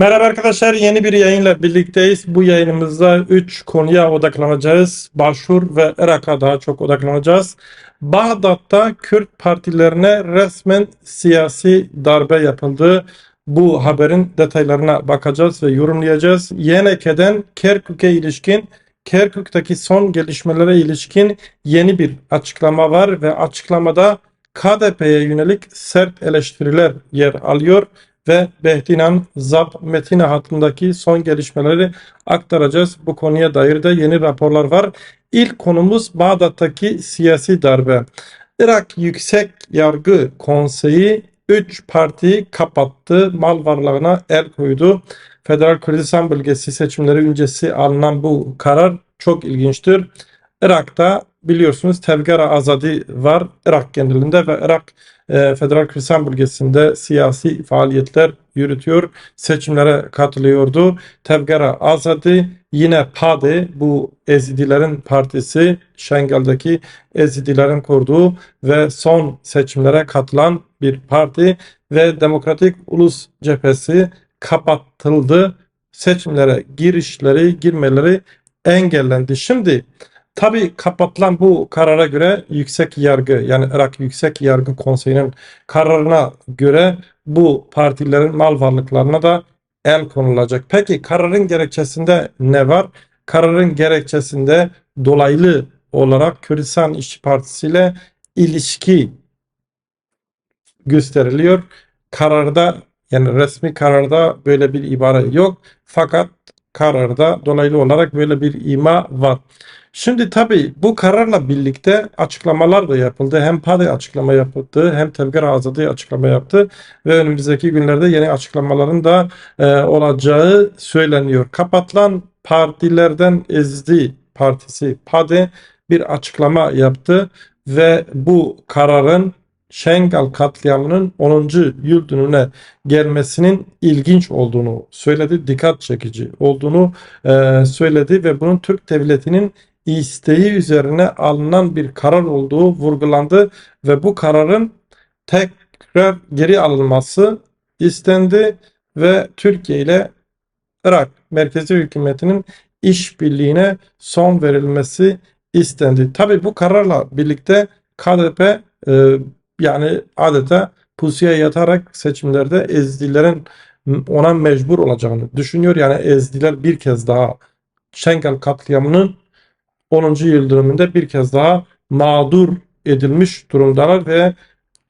Merhaba arkadaşlar, yeni bir yayınla birlikteyiz. Bu yayınımızda 3 konuya odaklanacağız. Başur ve Irak'a daha çok odaklanacağız. Bağdat'ta Kürt partilerine resmen siyasi darbe yapıldı. Bu haberin detaylarına bakacağız ve yorumlayacağız. YNK'den Kerkük'e ilişkin, Kerkük'teki son gelişmelere ilişkin yeni bir açıklama var ve açıklamada KDP'ye yönelik sert eleştiriler yer alıyor ve Behtinan Zap Metina hattındaki son gelişmeleri aktaracağız. Bu konuya dair de yeni raporlar var. İlk konumuz Bağdat'taki siyasi darbe. Irak Yüksek Yargı Konseyi 3 partiyi kapattı, mal varlığına el koydu. Federal Kürdistan Bölgesi seçimleri öncesi alınan bu karar çok ilginçtir. Irak'ta biliyorsunuz Tevgera Azadi var Irak genelinde ve Irak e, Federal Kürdistan Bölgesi'nde siyasi faaliyetler yürütüyor. Seçimlere katılıyordu. Tevgera Azadi yine PADE bu Ezidilerin partisi Şengel'deki Ezidilerin kurduğu ve son seçimlere katılan bir parti ve Demokratik Ulus Cephesi kapatıldı. Seçimlere girişleri, girmeleri engellendi. Şimdi Tabii kapatılan bu karara göre yüksek yargı yani Irak Yüksek Yargı Konseyi'nin kararına göre bu partilerin mal varlıklarına da el konulacak. Peki kararın gerekçesinde ne var? Kararın gerekçesinde dolaylı olarak Kürdistan İşçi Partisi ile ilişki gösteriliyor. Kararda yani resmi kararda böyle bir ibare yok. Fakat kararda dolaylı olarak böyle bir ima var. Şimdi tabii bu kararla birlikte açıklamalar da yapıldı. Hem PADE açıklama yaptı hem Tevger Azadi açıklama yaptı ve önümüzdeki günlerde yeni açıklamaların da e, olacağı söyleniyor. Kapatılan partilerden Ezdi Partisi PADE bir açıklama yaptı ve bu kararın Şengal katliamının 10. yıl dönümüne gelmesinin ilginç olduğunu söyledi, dikkat çekici olduğunu e, söyledi ve bunun Türk devletinin isteği üzerine alınan bir karar olduğu vurgulandı ve bu kararın tekrar geri alınması istendi ve Türkiye ile Irak merkezi hükümetinin işbirliğine son verilmesi istendi. Tabi bu kararla birlikte KDP e, yani adeta pusuya yatarak seçimlerde Ezdilerin ona mecbur olacağını düşünüyor. Yani Ezdiler bir kez daha Şengal katliamının 10. yıl dönümünde bir kez daha mağdur edilmiş durumdalar ve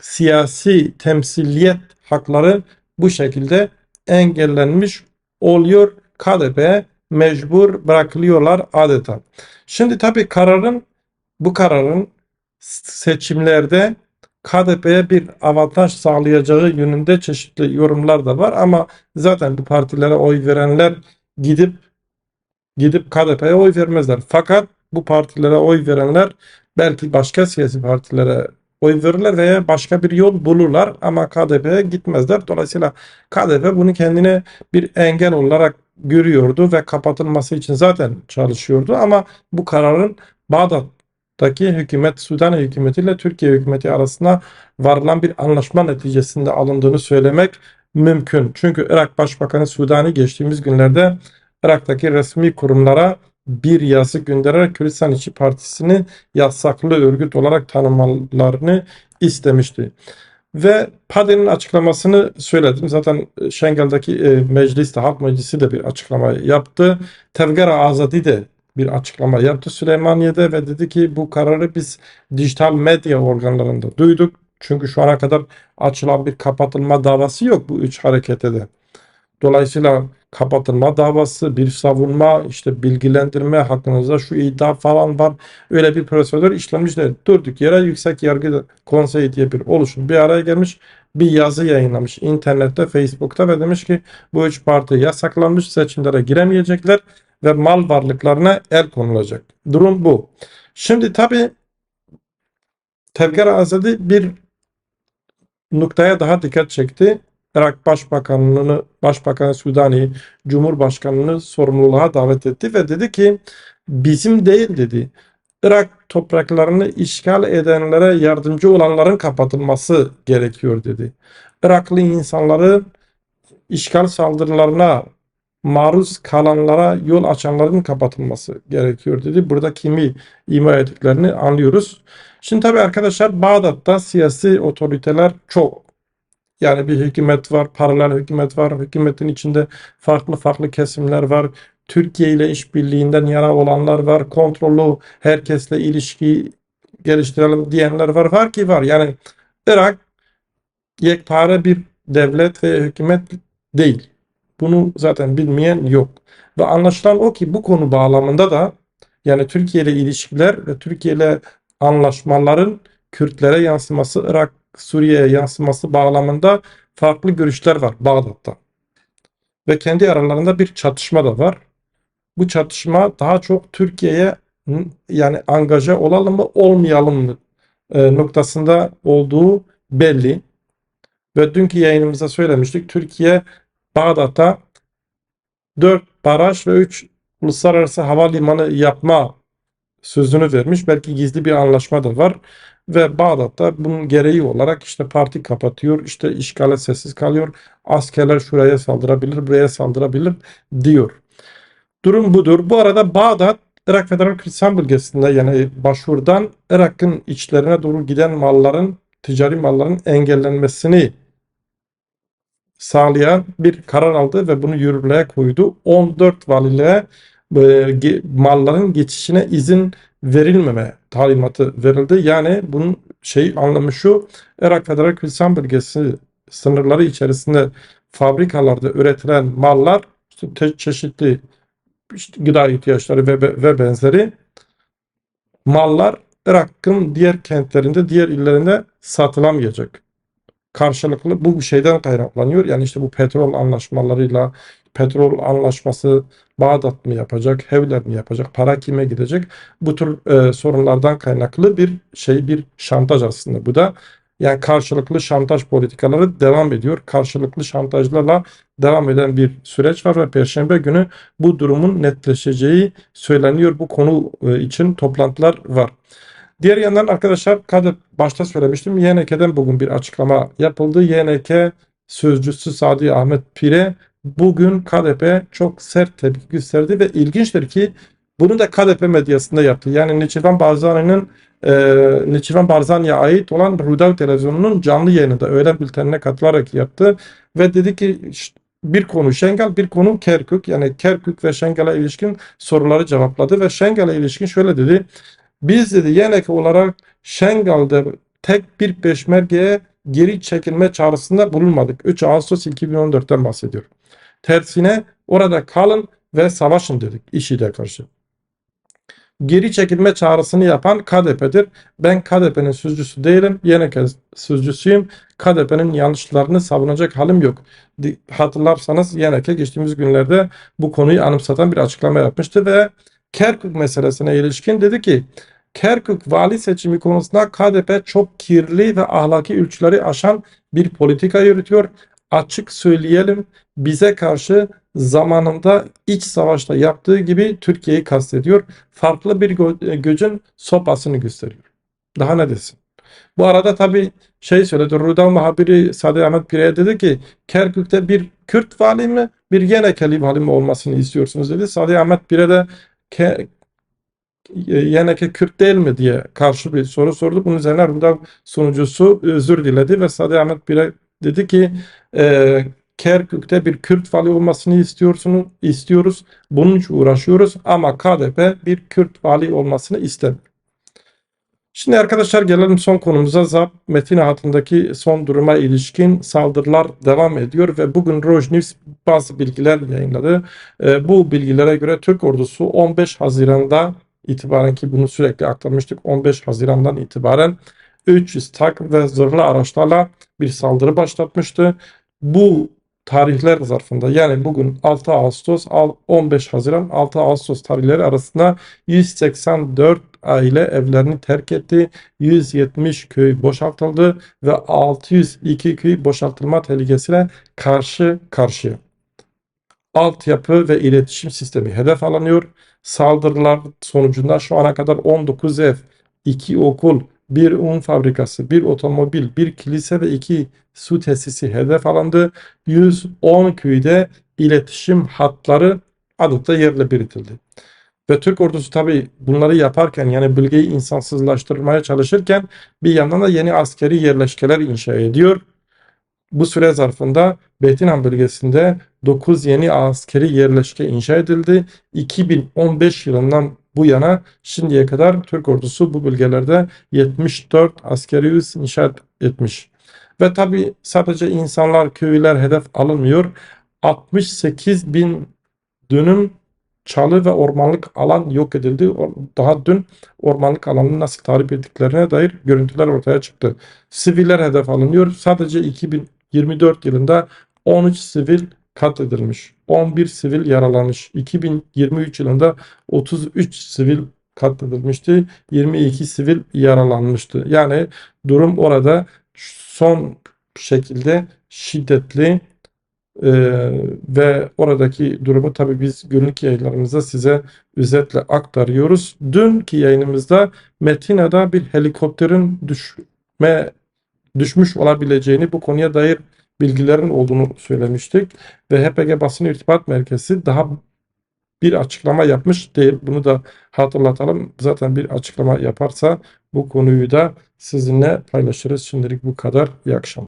siyasi temsiliyet hakları bu şekilde engellenmiş oluyor. KDP mecbur bırakılıyorlar adeta. Şimdi tabii kararın bu kararın seçimlerde KDP'ye bir avantaj sağlayacağı yönünde çeşitli yorumlar da var ama zaten bu partilere oy verenler gidip gidip KDP'ye oy vermezler. Fakat bu partilere oy verenler belki başka siyasi partilere oy verirler veya başka bir yol bulurlar ama KDP'ye gitmezler. Dolayısıyla KDP bunu kendine bir engel olarak görüyordu ve kapatılması için zaten çalışıyordu ama bu kararın Bağdat'taki hükümet, Sudan hükümeti ile Türkiye hükümeti arasında varılan bir anlaşma neticesinde alındığını söylemek mümkün. Çünkü Irak Başbakanı Sudani geçtiğimiz günlerde Irak'taki resmi kurumlara bir yazı göndererek Kürdistan İşçi Partisi'ni yasaklı örgüt olarak tanımalarını istemişti. Ve PADE'nin açıklamasını söyledim. Zaten Şengel'deki e, mecliste, halk meclisi de bir açıklama yaptı. Tevgera Azadi de bir açıklama yaptı Süleymaniye'de ve dedi ki bu kararı biz dijital medya organlarında duyduk. Çünkü şu ana kadar açılan bir kapatılma davası yok bu üç harekete de. Dolayısıyla kapatılma davası, bir savunma, işte bilgilendirme hakkınızda şu iddia falan var. Öyle bir prosedür işlemiş de durduk yere Yüksek Yargı Konseyi diye bir oluşum bir araya gelmiş. Bir yazı yayınlamış internette, Facebook'ta ve demiş ki bu üç parti yasaklanmış, seçimlere giremeyecekler ve mal varlıklarına el konulacak. Durum bu. Şimdi tabi Tevger Azadi bir noktaya daha dikkat çekti. Irak Başbakanlığını, Başbakanı Sudani, Cumhurbaşkanını sorumluluğa davet etti ve dedi ki bizim değil dedi. Irak topraklarını işgal edenlere yardımcı olanların kapatılması gerekiyor dedi. Iraklı insanları işgal saldırılarına maruz kalanlara yol açanların kapatılması gerekiyor dedi. Burada kimi ima ettiklerini anlıyoruz. Şimdi tabii arkadaşlar Bağdat'ta siyasi otoriteler çok. Yani bir hükümet var, paralel hükümet var. Hükümetin içinde farklı farklı kesimler var. Türkiye ile işbirliğinden yana olanlar var. Kontrollü herkesle ilişki geliştirelim diyenler var. Var ki var. Yani Irak yekpare bir devlet ve hükümet değil. Bunu zaten bilmeyen yok. Ve anlaşılan o ki bu konu bağlamında da yani Türkiye ile ilişkiler ve Türkiye ile anlaşmaların Kürtlere yansıması, Irak, Suriye'ye yansıması bağlamında farklı görüşler var Bağdat'ta. Ve kendi aralarında bir çatışma da var. Bu çatışma daha çok Türkiye'ye yani angaja olalım mı olmayalım mı e, noktasında olduğu belli. Ve dünkü yayınımızda söylemiştik. Türkiye Bağdat'a 4 baraj ve 3 uluslararası havalimanı yapma sözünü vermiş. Belki gizli bir anlaşma da var. Ve Bağdat'ta bunun gereği olarak işte parti kapatıyor, işte işgale sessiz kalıyor. Askerler şuraya saldırabilir, buraya saldırabilir diyor. Durum budur. Bu arada Bağdat, Irak Federal Kürdistan bölgesinde yani başvurdan Irak'ın içlerine doğru giden malların, ticari malların engellenmesini sağlayan bir karar aldı ve bunu yürürlüğe koydu. 14 valiliğe e, malların geçişine izin verilmeme talimatı verildi. Yani bunun şey anlamı şu Irak Federal Kürdistan Bölgesi sınırları içerisinde fabrikalarda üretilen mallar işte te- çeşitli işte gıda ihtiyaçları ve, ve ve benzeri mallar Irak'ın diğer kentlerinde, diğer illerinde satılamayacak karşılıklı bu şeyden kaynaklanıyor. Yani işte bu petrol anlaşmalarıyla petrol anlaşması Bağdat mı yapacak, Hevler mi yapacak, para kime gidecek? Bu tür e, sorunlardan kaynaklı bir şey, bir şantaj aslında bu da. Yani karşılıklı şantaj politikaları devam ediyor. Karşılıklı şantajlarla devam eden bir süreç var ve Perşembe günü bu durumun netleşeceği söyleniyor. Bu konu e, için toplantılar var. Diğer yandan arkadaşlar KADEP başta söylemiştim. YNK'den bugün bir açıklama yapıldı. YNK sözcüsü Sadi Ahmet Pire bugün KADEP'e çok sert tepki gösterdi ve ilginçtir ki bunu da KADEP medyasında yaptı. Yani Neçivan Barzani'nin e, Neçivan Barzani'ye ait olan Rudav televizyonunun canlı yayınında öğlen bültenine katılarak yaptı ve dedi ki "Şşt, bir konu Şengal, bir konu Kerkük. Yani Kerkük ve Şengal'a ilişkin soruları cevapladı ve Şengal'a ilişkin şöyle dedi. Biz dedi YNK olarak Şengal'da tek bir peşmergeye geri çekilme çağrısında bulunmadık. 3 Ağustos 2014'ten bahsediyor. Tersine orada kalın ve savaşın dedik IŞİD'e karşı. Geri çekilme çağrısını yapan KDP'dir. Ben KDP'nin sözcüsü değilim. YNK sözcüsüyüm. KDP'nin yanlışlarını savunacak halim yok. Hatırlarsanız YNK geçtiğimiz günlerde bu konuyu anımsatan bir açıklama yapmıştı ve Kerkük meselesine ilişkin dedi ki Kerkük vali seçimi konusunda KDP çok kirli ve ahlaki ölçüleri aşan bir politika yürütüyor. Açık söyleyelim bize karşı zamanında iç savaşta yaptığı gibi Türkiye'yi kastediyor. Farklı bir gö- gücün sopasını gösteriyor. Daha ne desin? Bu arada tabii şey söyledi. Rudav muhabiri Sadi Ahmet Pire'ye dedi ki Kerkük'te bir Kürt vali mi bir Yenekeli vali mi olmasını istiyorsunuz dedi. Sadi Ahmet Pire de Ke- Yeneke Kürt değil mi diye karşı bir soru sordu. Bunun üzerine Rudav sunucusu özür diledi ve Sadi Ahmet Pire dedi ki e, Kerkük'te bir Kürt vali olmasını istiyorsunuz, istiyoruz. Bunun için uğraşıyoruz ama KDP bir Kürt vali olmasını istemiyor. Şimdi arkadaşlar gelelim son konumuza. ZAP Metin hattındaki son duruma ilişkin saldırılar devam ediyor ve bugün Rojnews bazı bilgiler yayınladı. E, bu bilgilere göre Türk ordusu 15 Haziran'da itibaren ki bunu sürekli aktarmıştık 15 Haziran'dan itibaren 300 tank ve zırhlı araçlarla bir saldırı başlatmıştı. Bu tarihler zarfında yani bugün 6 Ağustos al- 15 Haziran 6 Ağustos tarihleri arasında 184 aile evlerini terk etti. 170 köy boşaltıldı ve 602 köy boşaltılma tehlikesiyle karşı karşıya. Altyapı ve iletişim sistemi hedef alınıyor. Saldırılar sonucunda şu ana kadar 19 ev, 2 okul bir un fabrikası, bir otomobil, bir kilise ve iki su tesisi hedef alındı. 110 köyde iletişim hatları adeta yerle bir edildi. Ve Türk ordusu tabii bunları yaparken yani bölgeyi insansızlaştırmaya çalışırken bir yandan da yeni askeri yerleşkeler inşa ediyor. Bu süre zarfında Betinhan bölgesinde 9 yeni askeri yerleşke inşa edildi. 2015 yılından bu yana şimdiye kadar Türk ordusu bu bölgelerde 74 askeri üs inşa etmiş. Ve tabii sadece insanlar, köyler hedef alınmıyor. 68 bin dönüm çalı ve ormanlık alan yok edildi. Daha dün ormanlık alanı nasıl tahrip ettiklerine dair görüntüler ortaya çıktı. Siviller hedef alınıyor. Sadece 2024 yılında 13 sivil katledilmiş. 11 sivil yaralanmış. 2023 yılında 33 sivil katledilmişti. 22 sivil yaralanmıştı. Yani durum orada son şekilde şiddetli ee, ve oradaki durumu tabii biz günlük yayınlarımızda size özetle aktarıyoruz. Dünkü yayınımızda Metina'da bir helikopterin düşme düşmüş olabileceğini bu konuya dair bilgilerin olduğunu söylemiştik ve HPG Basın İrtibat Merkezi daha bir açıklama yapmış değil. Bunu da hatırlatalım. Zaten bir açıklama yaparsa bu konuyu da sizinle paylaşırız. Şimdilik bu kadar. İyi akşamlar.